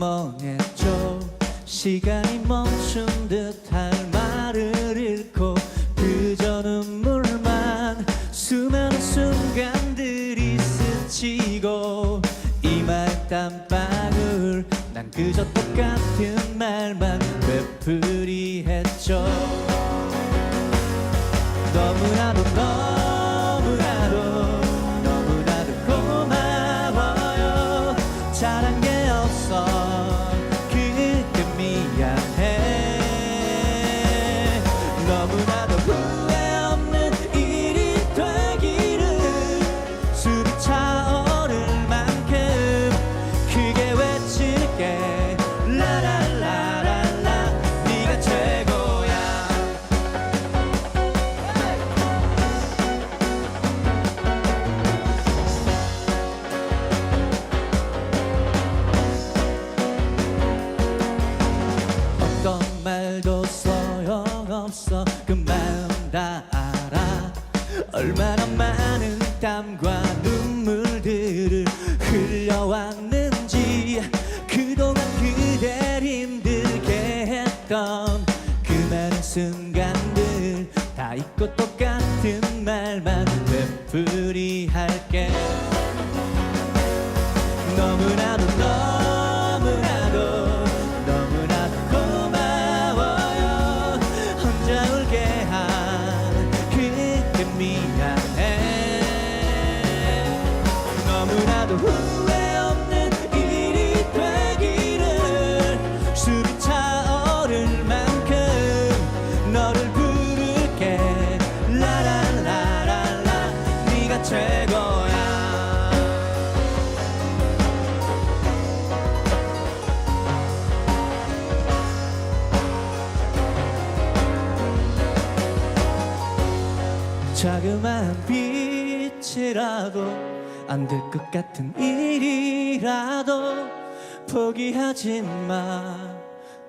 멍했죠. 시간이 멈춘 듯 할 말을 잃고 그저 눈물만 수많은 순간들이 스치고 이마에 땀방울 난 그저 똑같은 말만 되풀이했죠. 너무나 너 그 마음 다 알아. 얼마나 많은 땀과 눈물들을 흘려왔는지 그동안 그댈 힘들게 했던 그 많은 순간들 다 잊고 똑같은 말만 되풀이할게. 너무나 나도 후회 없는 일이 되기를 숨이 차오를 만큼 너를 부를게. 라라라라라 네가 최고야. 자그마한 빛이라도 안 될 것 같은 일이라도 포기하지 마.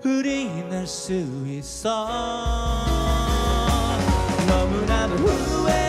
우린 할 수 있어. 너무나도 후회